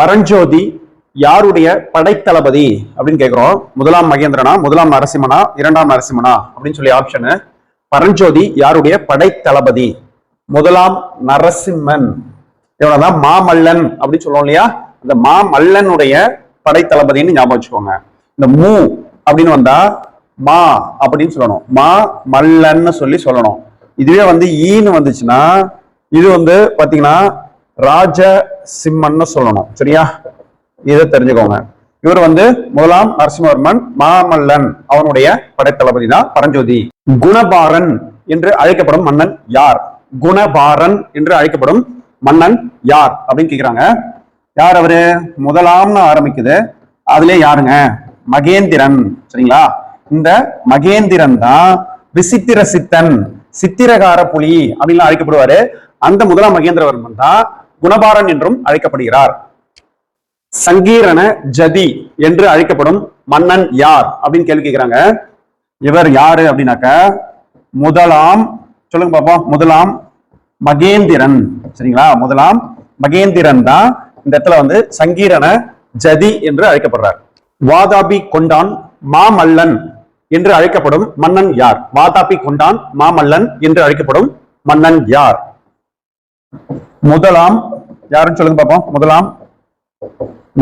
பரஞ்சோதி யாருடைய படைத்தளபதி அப்படின்னு கேட்குறோம் முதலாம் மகேந்திரனா முதலாம் நரசிம்மனா இரண்டாம் நரசிம்மனா அப்படின்னு சொல்லி ஆப்ஷனு பரஞ்சோதி யாருடைய படைத்தளபதி? முதலாம் நரசிம்மன். இவனதான் மாமல்லன் அப்படின்னு சொல்லுவோம் இல்லையா? அந்த மாமல்லனுடைய படைத்தளபதின்னு ஞாபகம் வச்சுக்கோங்க. இந்த மூ அப்படின்னு வந்தா மா அப்படின்னு சொல்லணும். மா மல்லன்னு சொல்லி சொல்லணும். இதுவே வந்து ஈன்னு வந்துச்சுன்னா இது வந்து பாத்தீங்கன்னா ராஜ சிம்மன்னு சொல்லணும். சரியா? இதை தெரிஞ்சுக்கோங்க. இவர் வந்து முதலாம் நரசிம்மவர்மன் மாமல்லன் அவனுடைய படைத்தளபதி தான் பரஞ்சோதி. குணபாரன் என்று அழைக்கப்படும் மன்னன் யார்? குணபாரன் என்று அழைக்கப்படும் மன்னன் யார்? அப்படின்னு கேக்குறாங்க. யார் அவரு? முதலாம்னு ஆரம்பிக்குது. அதுல யாருங்க? மகேந்திரன். சரிங்களா? இந்த மகேந்திரன் தான் விசித்திர சித்தன் சித்திரகார புலி அப்படின்னு அழைக்கப்படுவாரு. அந்த முதலாம் மகேந்திரவர்மன் தான் குணபாரன் என்றும் அழைக்கப்படுகிறார். சங்கீரண ஜதி என்று அழைக்கப்படும் மன்னன் யார் அப்படின்னு கேள்வி கேட்கிறாங்க இவர் யாரு அப்படின்னாக்க முதலாம் சொல்லுங்க பாப்போம் முதலாம் மகேந்திரன். சரிங்களா? முதலாம் மகேந்திரன் தான் இந்த இடத்துல வந்து சங்கீரண ஜதி என்று அழைக்கப்படுறார். வாதாபி கொண்டான் மாமல்லன் என்று அழைக்கப்படும் மன்னன் யார்? வாதாபி கொண்டான் மாமல்லன் என்று அழைக்கப்படும் மன்னன் யார்? முதலாம் யாருன்னு சொல்லுங்க பார்ப்போம் முதலாம்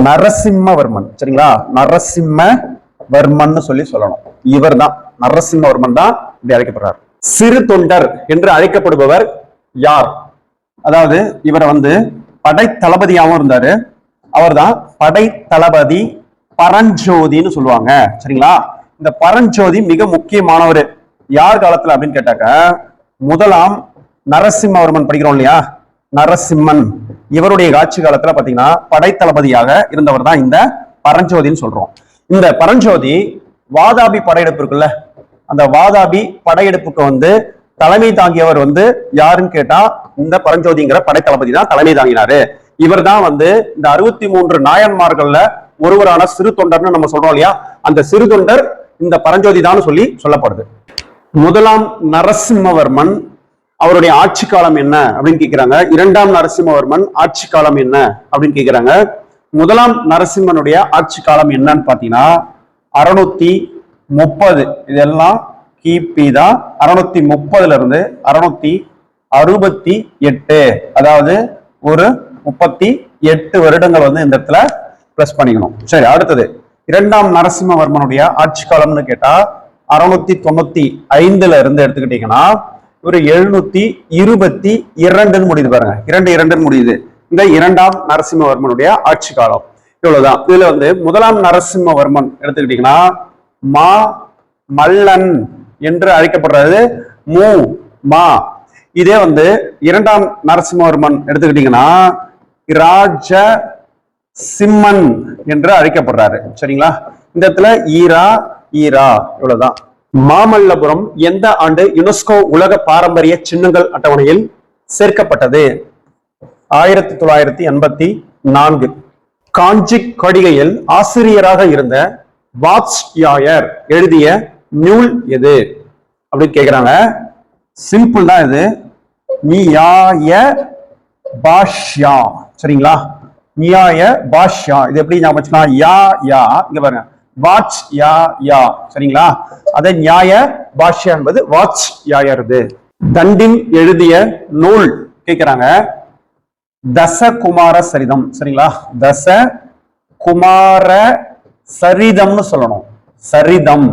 நரசிம்மவர்மன். சரிங்களா? நரசிம்மவர்மன் சொல்லி சொல்லணும். இவர் தான் நரசிம்மவர்மன் தான் இப்படி அழைக்கப்படுறார். சிறு தொண்டர் என்று அழைக்கப்படுபவர் யார்? அதாவது இவரை வந்து படை தளபதியாகவும் இருந்தாரு. அவர்தான் படை தளபதி பரஞ்சோதின்னு சொல்லுவாங்க. சரிங்களா? இந்த பரஞ்சோதி மிக முக்கியமானவர். யார் காலத்துல அப்படின்னு கேட்டாக்க முதலாம் நரசிம்மவர்மன் படிக்கிறோம் இல்லையா? நரசிம்மன். இவருடைய ஆட்சி காலத்துல பாத்தீங்கன்னா படைத்தளபதியாக இருந்தவர் தான் இந்த பரஞ்சோதின்னு சொல்றோம். இந்த பரஞ்சோதி வாதாபி படையெடுப்பு இருக்குல்ல அந்த வாதாபி படையெடுப்புக்கு வந்து தலைமை தாங்கியவர் வந்து யாருன்னு கேட்டா இந்த பரஞ்சோதிங்கிற படைத்தளபதி தான் தலைமை தாங்கினாரு. இவர் தான் வந்து இந்த அறுபத்தி மூன்று நாயன்மார்கள்ல ஒருவரான சிறு தொண்டர்னு நம்ம சொல்றோம் இல்லையா? அந்த சிறு தொண்டர் இந்த பரஞ்சோதி தான் சொல்லி சொல்லப்படுது. முதலாம் நரசிம்மவர்மன் அவருடைய ஆட்சி காலம் என்ன அப்படின்னு கேட்கிறாங்க இரண்டாம் நரசிம்மவர்மன் ஆட்சி காலம் என்ன அப்படின்னு கேட்கிறாங்க முதலாம் நரசிம்மனுடைய ஆட்சி காலம் என்னன்னு பாத்தீங்கன்னா அறுநூத்தி முப்பது. இதெல்லாம் கிபி தான். அறுநூத்தி முப்பதுல இருந்து அறுநூத்தி அறுபத்தி எட்டு. அதாவது ஒரு முப்பத்தி எட்டு வருடங்கள் வந்து இந்த இடத்துல பிளஸ் பண்ணிக்கணும். சரி அடுத்தது. இரண்டாம் நரசிம்மவர்மனுடைய ஆட்சி காலம்னு கேட்டா அறுநூத்தி தொண்ணூத்தி ஐந்துல இருந்து எடுத்துக்கிட்டீங்கன்னா ஒரு எழுநூத்தி இருபத்தி இரண்டுன்னு முடியுது பாருங்க. இரண்டு இரண்டுன்னு முடியுது. இந்த இரண்டாம் நரசிம்மவர்மனுடைய ஆட்சி காலம். இவ்வளவுதான். இதுல வந்து முதலாம் நரசிம்மவர்மன் எடுத்துக்கிட்டீங்கன்னா மா மல்லன் என்று அழைக்கப்படுறது மு மா. இதே வந்து இரண்டாம் நரசிம்மவர்மன் எடுத்துக்கிட்டீங்கன்னா ராஜ சிம்மன் என்று அழைக்கப்படுறாரு. சரிங்களா? இந்த இடத்துல ஈரா ஈரா. இவ்வளவுதான். மாமல்லபுரம் எந்த ஆண்டு யுனெஸ்கோ உலக பாரம்பரிய சின்னங்கள் அட்டவணையில் சேர்க்கப்பட்டது? ஆயிரத்தி தொள்ளாயிரத்தி எண்பத்தி நான்கு. காஞ்சி கடிகையில் ஆசிரியராக இருந்த வாத்ஸ்யாயர் எழுதிய நூல் எது? அப்படின்னு கேக்குறாங்க. சிம்பிள் தான் இது. நியாய பாஷ்யா. சரிங்களா? நியாய பாஷ்யா. இது எப்படி ஞாபகம் யா யா. இங்க பாருங்க. Watch yeah yeah. சரிங்களா? அதை நியாய பாஷ்யா என்பது வாட்ச் யாயருது தண்டின் எழுதிய நூல் கேக்குறாங்க. தசகுமார சரிதம். சரிங்களா? தச குமார சரிதம்னு சொல்லணும். சரிதம்.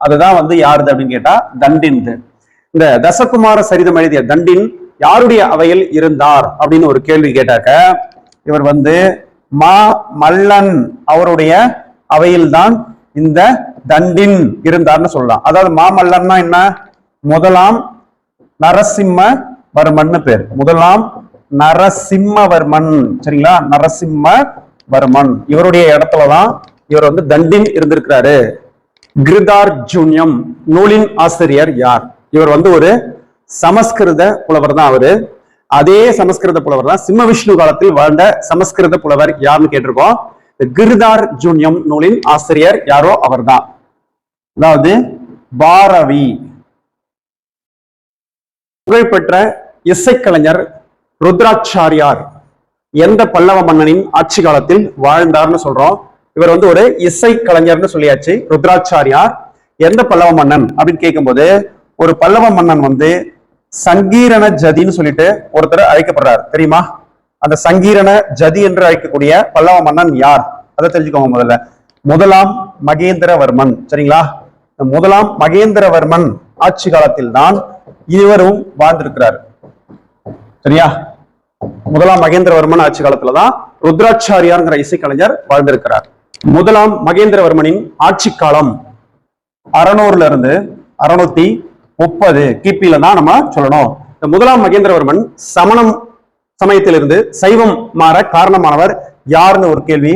அதுதான் வந்து யாருது அப்படின்னு கேட்டா தண்டின்து. இந்த தசகுமார சரிதம் எழுதிய தண்டின் யாருடைய அவையில் இருந்தார் அப்படின்னு ஒரு கேள்வி கேட்டாக்க இவர் வந்து மா மல்லன் அவருடைய அவையில்தான் இந்த தண்டின் இருந்தார்னு சொல்லலாம். அதாவது மாமல்லன்னா என்ன? முதலாம் நரசிம்மவர்மன் பேர். முதலாம் நரசிம்மவர்மன். சரிங்களா? நரசிம்மவர்மன். இவருடைய இடத்துலதான் இவர் வந்து தண்டின் இருந்திருக்கிறாரு. கிருதார்ஜுன்யம் நூலின் ஆசிரியர் யார்? இவர் வந்து ஒரு சமஸ்கிருத புலவர் தான் அவரு. அதே சமஸ்கிருத புலவர் தான் சிம்ம விஷ்ணு காலத்தில் வாழ்ந்த சமஸ்கிருத புலவர் யாருன்னு கேட்டிருக்கோம்? கிருதார் ஜூனியம் நூலின் ஆசிரியர் யாரோ அவர்தான். அதாவது பாரவி. புகழ்பெற்ற இசைக்கலைஞர் ருத்ராச்சாரியார் எந்த பல்லவ மன்னனின் ஆட்சி காலத்தில் வாழ்ந்தார்னு சொல்றோம். இவர் வந்து ஒரு இசை கலைஞர்னு சொல்லியாச்சு ருத்ராச்சாரியார். எந்த பல்லவ மன்னன் அப்படின்னு கேட்கும்போது ஒரு பல்லவ மன்னன் வந்து சங்கீரண ஜதின்னு சொல்லிட்டு ஒருத்தர் அழைக்கப்படுறார். தெரியுமா? அந்த சங்கீரண ஜதி என்று அழைக்கக்கூடிய பல்லவ மன்னன் யார்? அதை தெரிஞ்சுக்கோங்க முதல்ல. முதலாம் மகேந்திரவர்மன். சரிங்களா? முதலாம் மகேந்திரவர்மன் ஆட்சி காலத்தில் தான் இவரும் வாழ்ந்திருக்கிறார். சரியா? முதலாம் மகேந்திரவர்மன் ஆட்சி காலத்துல தான் ருத்ராச்சாரியார்ங்கிற இசைக்கலைஞர் வாழ்ந்திருக்கிறார். முதலாம் மகேந்திரவர்மனின் ஆட்சி காலம் அறநூறுல இருந்து அறுநூத்தி முப்பது கிபில தான் நம்ம சொல்லணும். இந்த முதலாம் மகேந்திரவர்மன் சமணம் சமயத்திலிருந்து சைவம் மாற காரணமானவர் யாருன்னு ஒரு கேள்வி.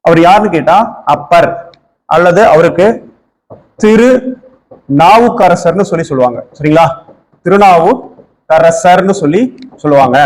அவர் யாருன்னு கேட்டா அப்பர். அல்லது அவருக்கு திரு நாவுக்கரசர்னு சொல்லி சொல்லுவாங்க. சரிங்களா? திருநாவுக்கரசர்னு சொல்லி சொல்லுவாங்க.